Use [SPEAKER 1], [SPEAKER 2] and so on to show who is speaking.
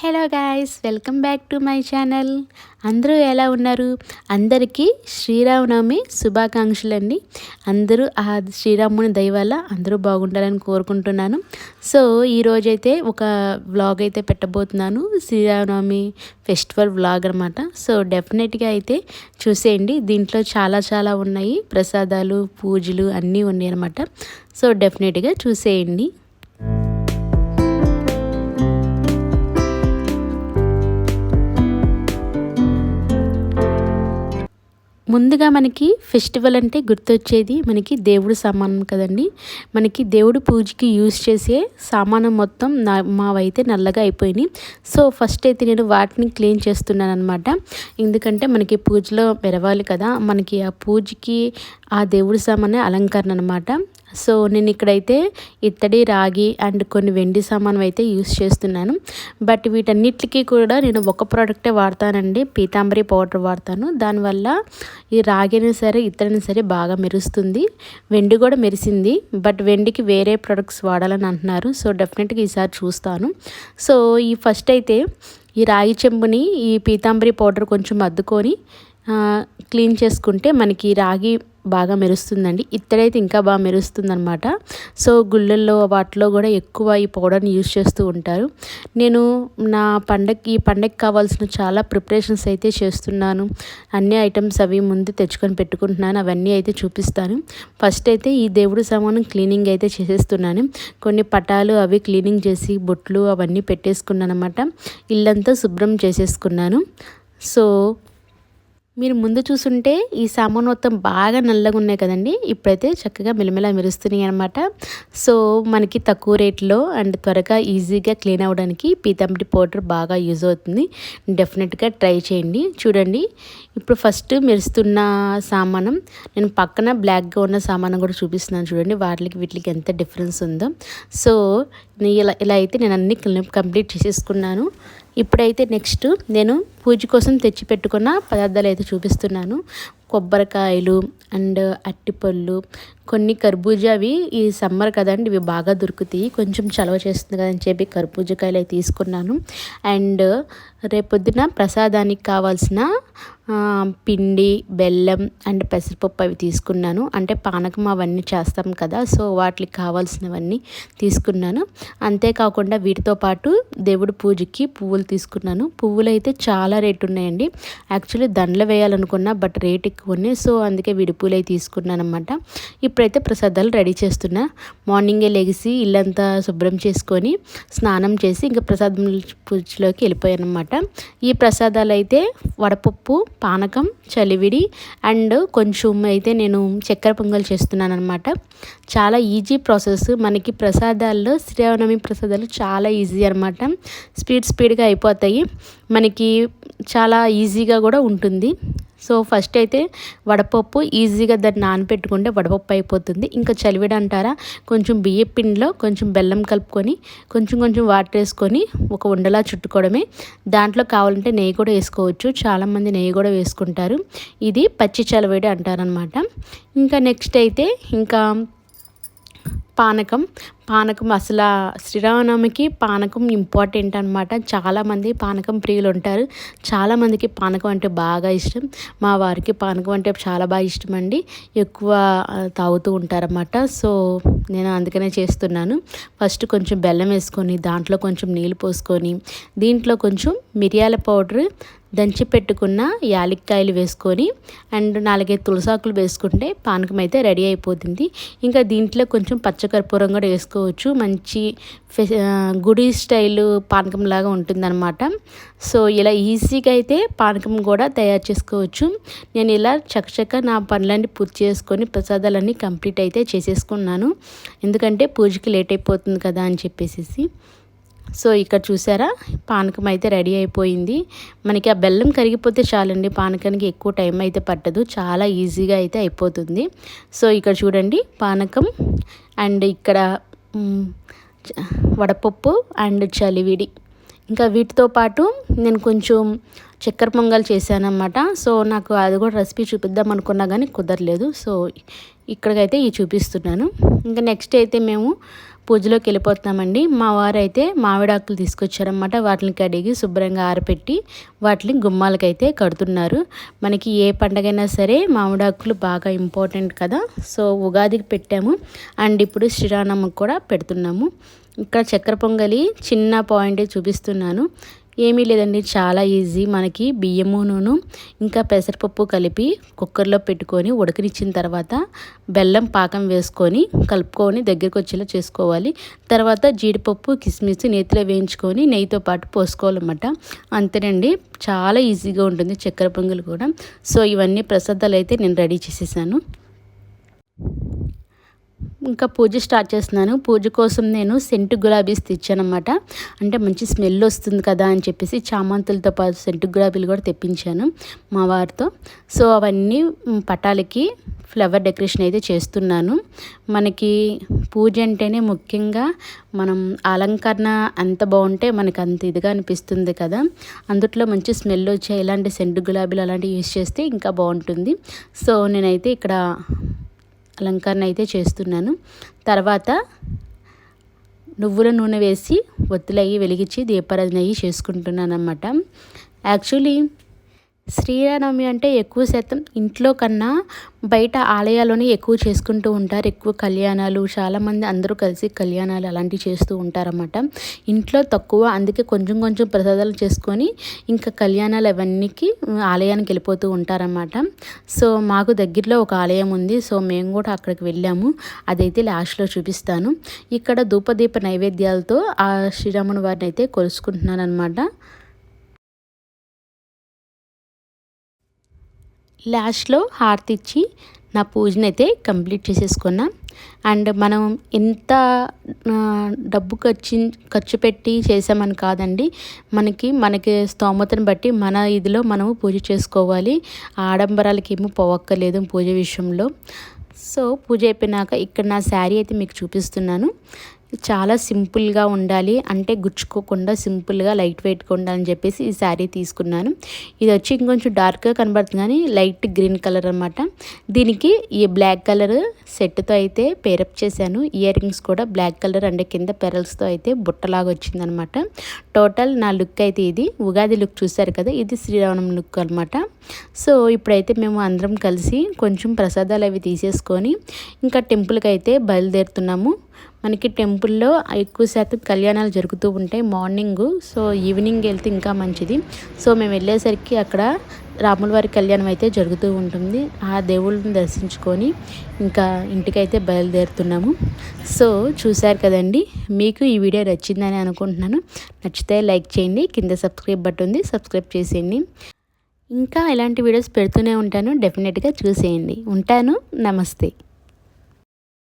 [SPEAKER 1] Hello guys welcome back to my channel. అందరూ ఎలా ఉన్నారు? అందరికీ శ్రీరామనవమి శుభాకాంక్షలు అండి అందరూ ఆ శ్రీరాముని దయవల్ల అందరూ బాగుండాలని కోరుకుంటున్నాను. సో ఈరోజైతే ఒక వ్లాగ్ అయితే పెట్టబోతున్నాను. శ్రీరామనవమి ఫెస్టివల్ వ్లాగ్ అనమాట సో డెఫినెట్గా అయితే చూసేయండి. దీంట్లో చాలా చాలా ఉన్నాయి. ప్రసాదాలు పూజలు అన్నీ ఉన్నాయి అనమాట సో డెఫినెట్గా చూసేయండి. ముందుగా మనకి ఫెస్టివల్ అంటే గుర్తొచ్చేది మనకి దేవుడు సామానం కదండి. మనకి దేవుడు పూజకి యూజ్ చేసే సామానం మొత్తం నా మావైతే నల్లగా అయిపోయినాయి. సో ఫస్ట్ అయితే నేను వాటిని క్లీన్ చేస్తున్నాను అనమాట ఎందుకంటే మనకి పూజలో పెరవాలి కదా. మనకి ఆ పూజకి ఆ దేవుడి సామానే అలంకరణ అనమాట సో నేను ఇక్కడైతే ఇత్తడి రాగి అండ్ కొన్ని వెండి సామాను అయితే యూస్ చేస్తున్నాను. బట్ వీటన్నిటికీ కూడా నేను ఒక ప్రోడక్టే వాడతానండి. పీతాంబరి పౌడర్ వాడతాను. దానివల్ల ఈ రాగిని సరే ఇత్తడిని సరే బాగా మెరుస్తుంది. వెండి కూడా మెరిసింది. బట్ వెండికి వేరే ప్రొడక్ట్స్ వాడాలని అంటున్నారు. సో డెఫినెట్గా ఈసారి చూస్తాను. సో ఈ ఫస్ట్ అయితే ఈ రాగి చెంబుని ఈ పీతాంబరి పౌడర్ కొంచెం అద్దుకొని క్లీన్ చేసుకుంటే మనకి రాగి బాగా మెరుస్తుందండి. ఇత్తడైతే ఇంకా బాగా మెరుస్తుంది అనమాట సో గుళ్ళల్లో వాటిలో కూడా ఎక్కువ ఈ పౌడర్ని యూజ్ చేస్తూ ఉంటారు. నేను నా పండగకి ఈ పండగకి కావాల్సిన చాలా ప్రిపరేషన్స్ అయితే చేస్తున్నాను. అన్ని ఐటమ్స్ అవి ముందు తెచ్చుకొని పెట్టుకుంటున్నాను. అవన్నీ అయితే చూపిస్తాను. ఫస్ట్ అయితే ఈ దేవుడు సామాను క్లీనింగ్ అయితే చేసేస్తున్నాను. కొన్ని పటాలు అవి క్లీనింగ్ చేసి బొట్లు అవన్నీ పెట్టేసుకున్నాను అనమాట ఇల్లంతా శుభ్రం చేసేసుకున్నాను. సో మీరు ముందు చూసుంటే ఈ సామాన్ మొత్తం బాగా నల్లగా ఉన్నాయి కదండి. ఇప్పుడైతే చక్కగా మెలమెల మెరుస్తున్నాయి అనమాట సో మనకి తక్కువ రేట్లో అండ్ త్వరగా ఈజీగా క్లీన్ అవ్వడానికి పీతాంబడి పౌడర్ బాగా యూజ్ అవుతుంది. డెఫినెట్గా ట్రై చేయండి. చూడండి ఇప్పుడు ఫస్ట్ మెరుస్తున్న సామానం నేను పక్కన బ్లాక్గా ఉన్న సామానం కూడా చూపిస్తున్నాను చూడండి. వాటికి వీటికి ఎంత డిఫరెన్స్ ఉందో. సో ఇలా ఇలా అయితే నేను అన్ని కంప్లీట్ చేసేసుకున్నాను. ఇప్పుడైతే నెక్స్ట్ నేను పూజ కోసం తెచ్చి పెట్టుకున్న పదార్థాలు అయితే చూపిస్తున్నాను. కొబ్బరికాయలు అండ్ అట్టిపళ్ళు కొన్ని కర్బూజా అవి ఈ సమ్మర్ కదండి ఇవి బాగా దొరుకుతాయి. కొంచెం చలవ చేస్తుంది కదని చెప్పి కర్బూజకాయలు అవి తీసుకున్నాను. అండ్ రేపొద్దున ప్రసాదానికి కావాల్సిన పిండి బెల్లం అండ్ పెసరపప్పు అవి తీసుకున్నాను. అంటే పానకం అవన్నీ చేస్తాం కదా సో వాటికి కావాల్సినవన్నీ తీసుకున్నాను. అంతేకాకుండా వీటితో పాటు దేవుడి పూజకి పువ్వులు తీసుకున్నాను. పువ్వులు అయితే చాలా రేటు ఉన్నాయండి యాక్చువల్లీ దండలు వేయాలనుకున్నా బట్ రేట్ ఎక్కువ ఉన్నాయి సో అందుకే విడిపూలు తీసుకున్నాను అనమాట ఇప్పుడైతే ప్రసాదాలు రెడీ చేస్తున్నా. మార్నింగే లెగిసి ఇల్లంతా శుభ్రం చేసుకొని స్నానం చేసి ఇంకా ప్రసాదం పూజలోకి వెళ్ళిపోయాను అనమాట ఈ ప్రసాదాలు అయితే వడపప్పు పానకం చలివిడి అండ్ కొంచెం అయితే నేను చక్కెర పొంగల్ చేస్తున్నాను అనమాట చాలా ఈజీ ప్రాసెస్. మనకి ప్రసాదాల్లో శ్రీరామనవమి ప్రసాదాలు చాలా ఈజీ అనమాట స్పీడ్ స్పీడ్గా అయిపోతాయి. మనకి చాలా ఈజీగా కూడా ఉంటుంది. సో ఫస్ట్ అయితే వడపప్పు ఈజీగా దాన్ని నానపెట్టుకుంటే వడపప్పు అయిపోతుంది. ఇంకా చలివిడ అంటారా? కొంచెం బియ్య పిండిలో కొంచెం బెల్లం కలుపుకొని కొంచెం కొంచెం వాటర్ వేసుకొని ఒక ఉండలా చుట్టుకోవడమే. దాంట్లో కావాలంటే నెయ్యి కూడా వేసుకోవచ్చు. చాలామంది నెయ్యి కూడా వేసుకుంటారు. ఇది పచ్చి చలివిడి అంటారనమాట ఇంకా నెక్స్ట్ అయితే ఇంకా పానకం. పానకం అసలు శ్రీరామనవమికి పానకం ఇంపార్టెంట్ అనమాట చాలామంది పానకం ప్రియులు ఉంటారు. చాలామందికి పానకం అంటే బాగా ఇష్టం. మా వారికి పానకం అంటే చాలా బాగా ఇష్టం అండి ఎక్కువ తాగుతూ ఉంటారన్నమాట. సో నేను అందుకనే చేస్తున్నాను. ఫస్ట్ కొంచెం బెల్లం వేసుకొని దాంట్లో కొంచెం నీళ్ళు పోసుకొని దీంట్లో కొంచెం మిరియాల పౌడర్ దంచి పెట్టుకున్న యాలక్కాయలు వేసుకొని అండ్ నాలుగైదు తులసాకులు వేసుకుంటే పానకం అయితే రెడీ అయిపోతుంది. ఇంకా దీంట్లో కొంచెం పచ్చకర్పూరం కూడా చేసుకోవచ్చు. మంచి గుడి స్టైల్ పానకం లాగా ఉంటుందన్నమాట. సో ఇలా ఈజీగా అయితే పానకం కూడా తయారు చేసుకోవచ్చు. నేను ఇలా చక్కచక్క నా పనులన్నీ పూర్తి చేసుకొని ప్రసాదాలన్నీ కంప్లీట్ అయితే చేసేసుకున్నాను. ఎందుకంటే పూజకి లేట్ అయిపోతుంది కదా అని చెప్పేసి సో ఇక్కడ చూసారా? పానకం అయితే రెడీ అయిపోయింది. మనకి ఆ బెల్లం కరిగిపోతే చాలండి. పానకానికి ఎక్కువ టైం అయితే పట్టదు. చాలా ఈజీగా అయితే అయిపోతుంది. సో ఇక్కడ చూడండి పానకం. అండ్ ఇక్కడ వడపప్పు అండ్ చలివిడి. ఇంకా వీటితో పాటు నేను కొంచెం చక్కెర పొంగల్ చేశానమాట సో నాకు అది కూడా రెసిపీ చూపిద్దాం అనుకున్నా కానీ కుదరలేదు. సో ఇక్కడికైతే ఇవి చూపిస్తున్నాను. ఇంకా నెక్స్ట్ అయితే మేము పూజలోకి వెళ్ళిపోతున్నామండి. మా వారు అయితే మామిడాకులు తీసుకొచ్చారనమాట వాటిని కడిగి శుభ్రంగా ఆరపెట్టి వాటిని గుమ్మాలకైతే కడుతున్నారు. మనకి ఏ పండగైనా సరే మామిడాకులు బాగా ఇంపార్టెంట్ కదా. సో ఉగాదికి పెట్టాము. అండ్ ఇప్పుడు శ్రీరామకు కూడా పెడుతున్నాము. ఇక్కడ చక్కెర పొంగలి చిన్న పాయింట్ చూపిస్తున్నాను. ఏమీ లేదండి. చాలా ఈజీ మనకి బియ్యము నూనె ఇంకా పెసరపప్పు కలిపి కుక్కర్లో పెట్టుకొని ఉడకనిచ్చిన తర్వాత బెల్లం పాకం వేసుకొని కలుపుకొని దగ్గరికి వచ్చేలా చేసుకోవాలి. తర్వాత జీడిపప్పు కిస్మిస్ నేతిలో వేయించుకొని నెయ్యితో పాటు పోసుకోవాలన్నమాట. అంతేనండి. చాలా ఈజీగా ఉంటుంది. చక్కెర పొంగల్ కూడా. సో ఇవన్నీ ప్రసాదాలు అయితే నేను రెడీ చేసేసాను. ఇంకా పూజ స్టార్ట్ చేస్తున్నాను. పూజ కోసం నేను సెంటు గులాబీస్ తెచ్చానమాట అంటే మంచి స్మెల్ వస్తుంది కదా అని చెప్పేసి చామంతులతో పాటు సెంటు గులాబీలు కూడా తెప్పించాను మా వారితో. సో అవన్నీ పటాలకి ఫ్లవర్ డెకరేషన్ అయితే చేస్తున్నాను. మనకి పూజ అంటేనే ముఖ్యంగా మనం అలంకరణ ఎంత బాగుంటే మనకు అంత ఇదిగా అనిపిస్తుంది కదా. అందుట్లో మంచి స్మెల్ వచ్చే ఇలాంటి సెంటు గులాబీలు అలాంటివి యూస్ చేస్తే ఇంకా బాగుంటుంది. సో నేనైతే ఇక్కడ అలంకరణ అయితే చేస్తున్నాను. తర్వాత నువ్వుల నూనె వేసి ఒత్తులయ్యి వెలిగించి దీపారాధన అయ్యి చేసుకుంటున్నాను అనమాట యాక్చువల్లీ శ్రీరామనవమి అంటే ఎక్కువ శాతం ఇంట్లో కన్నా బయట ఆలయాల్లోనే ఎక్కువ చేసుకుంటూ ఉంటారు. ఎక్కువ కళ్యాణాలు చాలామంది అందరూ కలిసి కళ్యాణాలు అలాంటివి చేస్తూ ఉంటారన్నమాట. ఇంట్లో తక్కువ అందుకే కొంచెం కొంచెం ప్రసాదాలు చేసుకొని ఇంకా కళ్యాణాలు అవన్నీకి ఆలయానికి వెళ్ళిపోతూ ఉంటారన్నమాట. సో మాకు దగ్గరలో ఒక ఆలయం ఉంది. సో మేము కూడా అక్కడికి వెళ్ళాము. అదైతే లాస్ట్లో చూపిస్తాను. ఇక్కడ ధూపదీప నైవేద్యాలతో ఆ శ్రీరాముని వారిని అయితే కొలుసుకుంటున్నాను అనమాట లాస్ట్లో హారతి ఇచ్చి నా పూజను అయితే కంప్లీట్ చేసేసుకున్నా. అండ్ మనం ఎంత డబ్బు ఖర్చు ఖర్చు పెట్టి చేసామని కాదండి. మనకి మనకి స్తోమతను బట్టి మన ఇదిలో మనము పూజ చేసుకోవాలి. ఆడంబరాలకి ఏమో పోవక్కర్లేదు పూజ విషయంలో. సో పూజ అయిపోయినాక ఇక్కడ నా శారీ అయితే మీకు చూపిస్తున్నాను. చాలా సింపుల్గా ఉండాలి. అంటే గుచ్చుకోకుండా సింపుల్గా లైట్ వెయిట్గా ఉండాలని చెప్పేసి ఈ శారీ తీసుకున్నాను. ఇది వచ్చి ఇంకొంచెం డార్క్గా కనబడుతుంది కానీ లైట్ గ్రీన్ కలర్ అనమాట దీనికి ఈ బ్లాక్ కలర్ సెట్తో అయితే పేరప్ చేశాను. ఇయర్ రింగ్స్ కూడా బ్లాక్ కలర్ అండ్ కింద పెరల్స్తో అయితే బుట్టలాగా వచ్చిందనమాట టోటల్ నా లుక్ అయితే ఇది. ఉగాది లుక్ చూశారు కదా ఇది శ్రీరామణం లుక్ అనమాట సో ఇప్పుడైతే మేము అందరం కలిసి కొంచెం ప్రసాదాలు అవి తీసేసుకొని ఇంకా టెంపుల్కి అయితే బయలుదేరుతున్నాము. మనకి టెంపుల్లో ఎక్కువ శాతం కళ్యాణాలు జరుగుతూ ఉంటాయి మార్నింగ్. సో ఈవినింగ్ వెళ్తే ఇంకా మంచిది. సో మేము వెళ్ళేసరికి అక్కడ రాముల వారి కళ్యాణం అయితే జరుగుతూ ఉంటుంది. ఆ దేవుళ్ళని దర్శించుకొని ఇంకా ఇంటికైతే బయలుదేరుతున్నాము. సో చూశారు కదండి మీకు ఈ వీడియో నచ్చిందని అనుకుంటున్నాను. నచ్చితే లైక్ చేయండి కింద సబ్స్క్రైబ్ బట్ ఉంది సబ్స్క్రైబ్ చేసేయండి. ఇంకా ఇలాంటి వీడియోస్ పెడుతూనే ఉంటాను. డెఫినెట్గా చూసేయండి. ఉంటాను. నమస్తే.